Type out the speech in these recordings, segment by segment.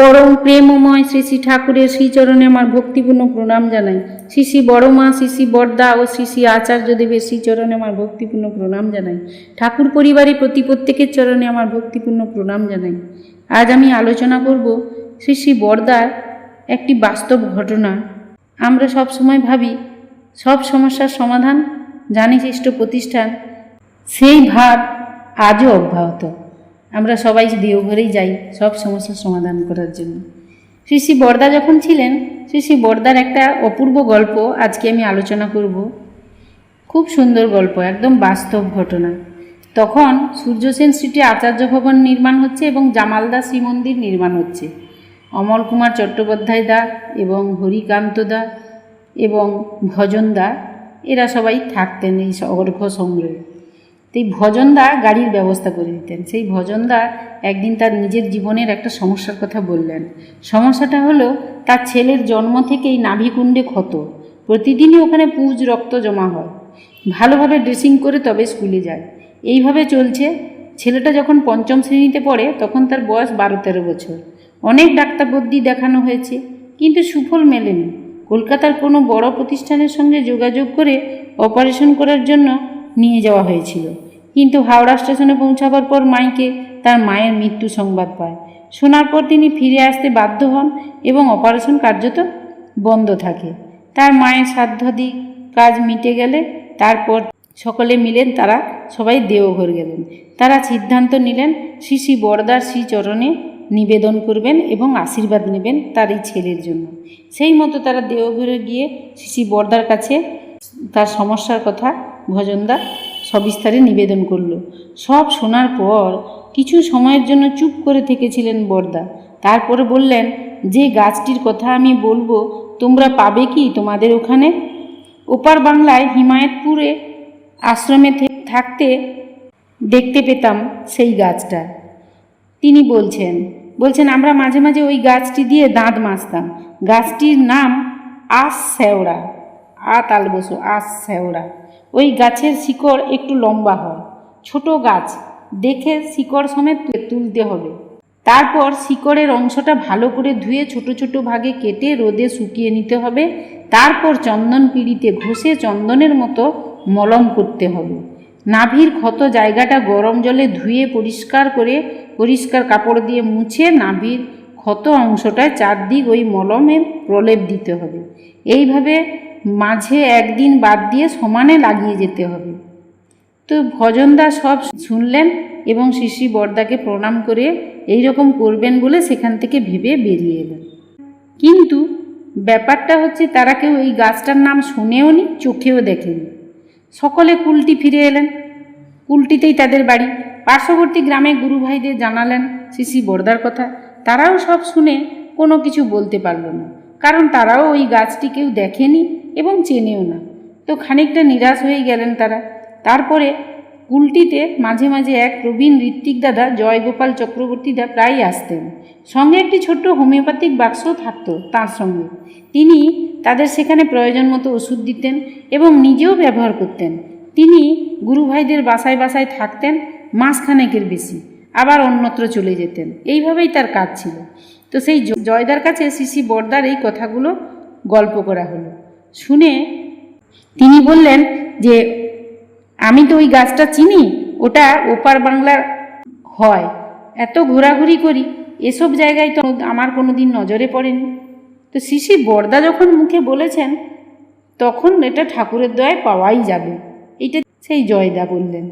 পরম প্রেমময় শ্রী শ্রী ঠাকুরের শ্রীচরণে আমার ভক্তিপূর্ণ প্রণাম জানাই। শ্রী শ্রী বড় মা শ্রী শ্রী বরদা ও শ্রী শ্রী আচার্যদেবের শ্রীচরণে আমার ভক্তিপূর্ণ প্রণাম জানাই। ঠাকুর পরিবারের প্রতি প্রত্যেকের চরণে আমার ভক্তিপূর্ণ প্রণাম জানাই। আজ আমি আলোচনা করব শ্রী শ্রী বরদার একটি বাস্তব ঘটনা। আমরা সব সময় ভাবি, সব সমস্যার সমাধান জানিশিষ্ট প্রতিষ্ঠান, সেই ভাব আজও অব্যাহত। আমরা সবাই দেওঘরেই যাই সব সমস্যার সমাধান করার জন্য। শ্রী শ্রী বরদা যখন ছিলেন শ্রী শ্রী বরদার একটা অপূর্ব গল্প আজকে আমি আলোচনা করব। খুব সুন্দর গল্প, একদম বাস্তব ঘটনা। তখন সূর্যসেন স্ট্রিটে আচার্য ভবন নির্মাণ হচ্ছে এবং জামালদা শ্রীমন্দির নির্মাণ হচ্ছে। অমল কুমার চট্টোপাধ্যায় দা এবং হরিকান্ত দা এবং ভজন দা, এরা সবাই থাকতেন এই অর্ঘ সংগ্রহে। তো এই ভজনদা গাড়ির ব্যবস্থা করে দিতেন। সেই ভজনদা একদিন তার নিজের জীবনের একটা সমস্যার কথা বললেন। সমস্যাটা হলো, তার ছেলের জন্ম থেকেই নাভিকুণ্ডে ক্ষত। প্রতিদিনই ওখানে পুজ রক্ত জমা হয়। ভালোভাবে ড্রেসিং করে তবে স্কুলে যায়। এইভাবে চলছে, ছেলেটা যখন পঞ্চম শ্রেণীতে পড়ে, তখন তার বয়স বারো তেরো বছর। অনেক ডাক্তার বদ্যি দেখানো হয়েছে, কিন্তু সুফল মেলেনি। কলকাতার কোনো বড় প্রতিষ্ঠানের সঙ্গে যোগাযোগ করে অপারেশন করার জন্য নিয়ে যাওয়া হয়েছিল। কিন্তু হাওড়া স্টেশনে পৌঁছাবার পর মাইকে তার মায়ের মৃত্যু সংবাদ পায়। শোনার পর তিনি ফিরে আসতে বাধ্য হন এবং অপারেশন কার্যত বন্ধ থাকে। তার মায়ের সাধ্যাদি কাজ মিটে গেলে তারপর সকলে মিলেন তারা সবাই দেওঘর গেলেন। তারা সিদ্ধান্ত নিলেন শ্রী শ্রী বরদার শ্রীচরণে নিবেদন করবেন এবং আশীর্বাদ নেবেন তার এই ছেলের জন্য। সেই মতো তারা দেওঘরে গিয়ে শ্রী শ্রী বরদার কাছে তার সমস্যার কথা ভজনদা সবিস্তারে নিবেদন করল। সব শোনার পর কিছু সময়ের জন্য চুপ করে থেকেছিলেন বরদা। তারপরে বললেন, যে গাছটির কথা আমি বলব, তোমরা পাবে কি তোমাদের ওখানে? ওপার বাংলায় হিমায়তপুরে আশ্রমে থাকতে দেখতে পেতাম সেই গাছটা। তিনি বলছেন বলছেন, আমরা মাঝে মাঝে ওই গাছটি দিয়ে দাঁত মাজতাম। গাছটির নাম আস শ্যাওড়া আ তাল বসো আস শ্যাওড়া ওই গাছের শিকড় একটু লম্বা হয়। ছোট গাছ, দেখে শিকড় সমেত তুলতে হবে। তারপর শিকড়ের অংশটা ভালো করে ধুয়ে ছোট ছোট ভাগে কেটে রোদে শুকিয়ে নিতে হবে। তারপর চন্দন পিড়িতে ঘষে চন্দনের মতো মলম করতে হবে। নাভির ক্ষত জায়গাটা গরম জলে ধুয়ে পরিষ্কার করে পরিষ্কার কাপড় দিয়ে মুছে নাভির ক্ষত অংশটায় চারদিক ওই মলমের প্রলেপ দিতে হবে। এইভাবে মাঝে একদিন বাদ দিয়ে সমানে লাগিয়ে যেতে হবে। তো ভজনদা সব শুনলেন এবং শিশি বর্দাকে প্রণাম করে এই রকম করবেন বলে সেখান থেকে ভেবে বেরিয়ে এলেন। কিন্তু ব্যাপারটা হচ্ছে তারা কেউ এই গাছটার নাম শুনেও নি, চোখেও দেখেনি। সকলে কুলটি ফিরে এলেন। কুলটিতেই তাদের বাড়ি। পার্শ্ববর্তী গ্রামে গুরু ভাইদের জানালেন শিশি বর্দার কথা। তারাও সব শুনে কোনো কিছু বলতে পারল না। কারণ তারাও ওই গাছটি কেউ দেখেনি এবং চেনেও না। তো খানিকটা নিরাশ হয়ে গেলেন তারা। তারপরে কুলটিতে মাঝে মাঝে এক প্রবীণ ঋত্বিক দাদা জয়গোপাল চক্রবর্তী দা প্রায় আসতেন। সঙ্গে একটি ছোট্ট হোমিওপ্যাথিক বাক্সও থাকত তার সঙ্গে। তিনি তাদের সেখানে প্রয়োজন মতো ওষুধ দিতেন এবং নিজেও ব্যবহার করতেন। তিনি গুরু ভাইদের বাসায় বাসায় থাকতেন, মাসখানেকের বেশি, আবার অন্যত্র চলে যেতেন। এইভাবেই তার কাজ ছিল। তো সেই জয়দার কাছে শিশি বর্দার এই কথাগুলো গল্প করা হলো। শুনে তিনি বললেন যে, আমি তো ওই গাছটা চিনি, ওটা ওপার বাংলার হয়। এত ঘোরাঘুরি করি, এসব জায়গায় তো আমার কোনো দিন নজরে পড়েনি। তো শিশি বর্দা যখন মুখে বলেছেন, তখন এটা ঠাকুরের দয়ায় পাওয়াই যাবে। এটা সেই জয়দা বললেন।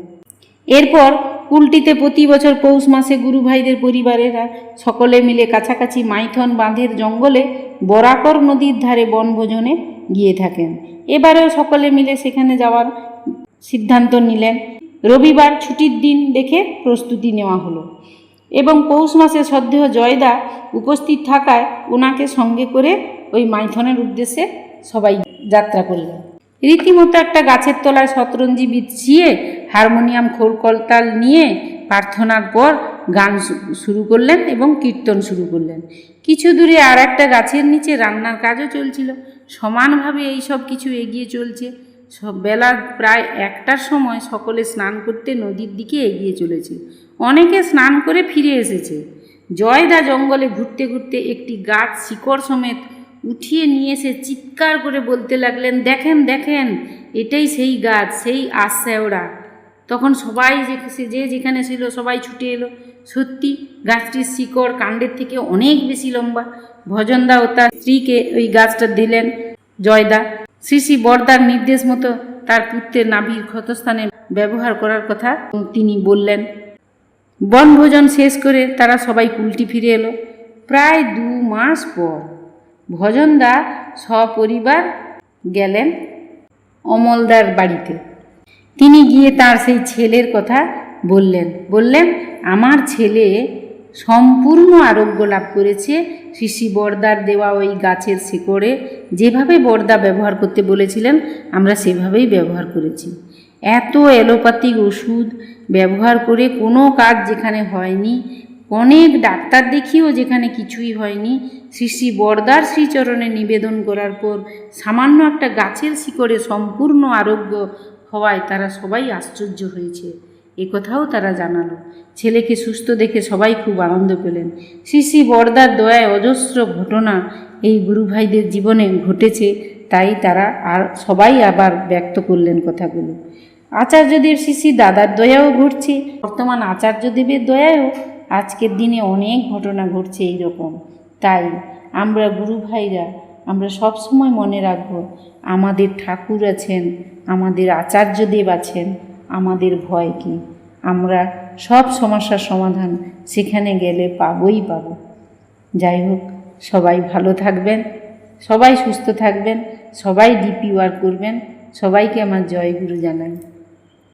এরপর কুলটিতে প্রতি বছর পৌষ মাসে গুরু ভাইদের পরিবারেরা সকলে মিলে কাছাকাছি মাইথন বাঁধের জঙ্গলে বরাকর নদীর ধারে বনভোজনে গিয়ে থাকেন। এবারেও সকলে মিলে সেখানে যাওয়ার সিদ্ধান্ত নিলেন। রবিবার ছুটির দিন দেখে প্রস্তুতি নেওয়া হলো এবং পৌষ মাসে সদ্দেহ জয়দা উপস্থিত থাকায় ওনাকে সঙ্গে করে ওই মাইথনের উদ্দেশ্যে সবাই যাত্রা করলেন। রীতিমতো একটা গাছের তলায় শতরঞ্জি বিছিয়ে হারমোনিয়াম খোলকলতাল নিয়ে প্রার্থনার পর গান শুরু করলেন এবং কীর্তন শুরু করলেন। কিছু দূরে আর একটা গাছের নিচে রান্নার কাজও চলছিল। সমানভাবে এই সব কিছু এগিয়ে চলছে। সব বেলা প্রায় একটার সময় সকলে স্নান করতে নদীর দিকে এগিয়ে চলেছে। অনেকে স্নান করে ফিরে এসেছে। জয়দা জঙ্গলে ঘুরতে ঘুরতে একটি গাছ শিকড় সমেত উঠিয়ে নিয়ে এসে চিৎকার করে বলতে লাগলেন, দেখেন দেখেন, এটাই সেই গাছ, সেই আশ্যাওড়া তখন সবাই যে যেখানে ছিল সবাই ছুটে এলো। সত্যি গাছটির শিকড় কাণ্ডের থেকে অনেক বেশি লম্বা। ভজনদা ও তার স্ত্রীকে ওই গাছটা দিলেন জয়দা। শ্রী শ্রী বরদার নির্দেশ মতো তার পুত্রের নাভির ক্ষতস্থানে ব্যবহার করার কথা তিনি বললেন। বনভোজন শেষ করে তারা সবাই কুলটি ফিরে এলো। প্রায় দু মাস পর ভজনদা সপরিবার গেলেন অমলদার বাড়িতে। তিনি গিয়ে তার সেই ছেলের কথা বললেন। বললেন, আমার ছেলে সম্পূর্ণ আরোগ্য লাভ করেছে। শিশি বর্দার দেওয়া ওই গাছের শিকড়ে যেভাবে বর্দা ব্যবহার করতে বলেছিলেন, আমরা সেভাবেই ব্যবহার করেছি। এত অ্যালোপ্যাথিক ওষুধ ব্যবহার করে কোনো কাজ যেখানে হয়নি, অনেক ডাক্তার দেখিয়েও যেখানে কিছুই হয়নি শ্রী শ্রী বরদার শ্রীচরণে নিবেদন করার পর সামান্য একটা গাছের শিকড়ে সম্পূর্ণ আরোগ্য হওয়ায় তারা সবাই আশ্চর্য হয়েছে। এ কথাও তারা জানালো। ছেলেকে সুস্থ দেখে সবাই খুব আনন্দ পেলেন। শ্রী শ্রী বরদার দয়ায় অজস্র ঘটনা এই গুরু ভাইদের জীবনে ঘটেছে, তাই তারা আর সবাই আবার ব্যক্ত করলেন কথাগুলো। আচার্যদেব শ্রী শ্রী দাদার দয়াও ঘটছে, বর্তমান আচার্যদেবের দয়ায়ও আজকের দিনে অনেক ঘটনা ঘটছে এইরকম। তাই আমরা গুরু ভাইরা আমরা সব সময় মনে রাখব, আমাদের ঠাকুর আছেন, আমাদের আচার্যদেব আছেন, আমাদের ভয় কি? আমরা সব সমস্যার সমাধান সেখানে গেলে পাবই পাবো। যাই হোক, সবাই ভালো থাকবেন, সবাই সুস্থ থাকবেন, সবাই ডিপি ওয়ার্ক করবেন, সবাইকে আমার জয় গুরু জানাই।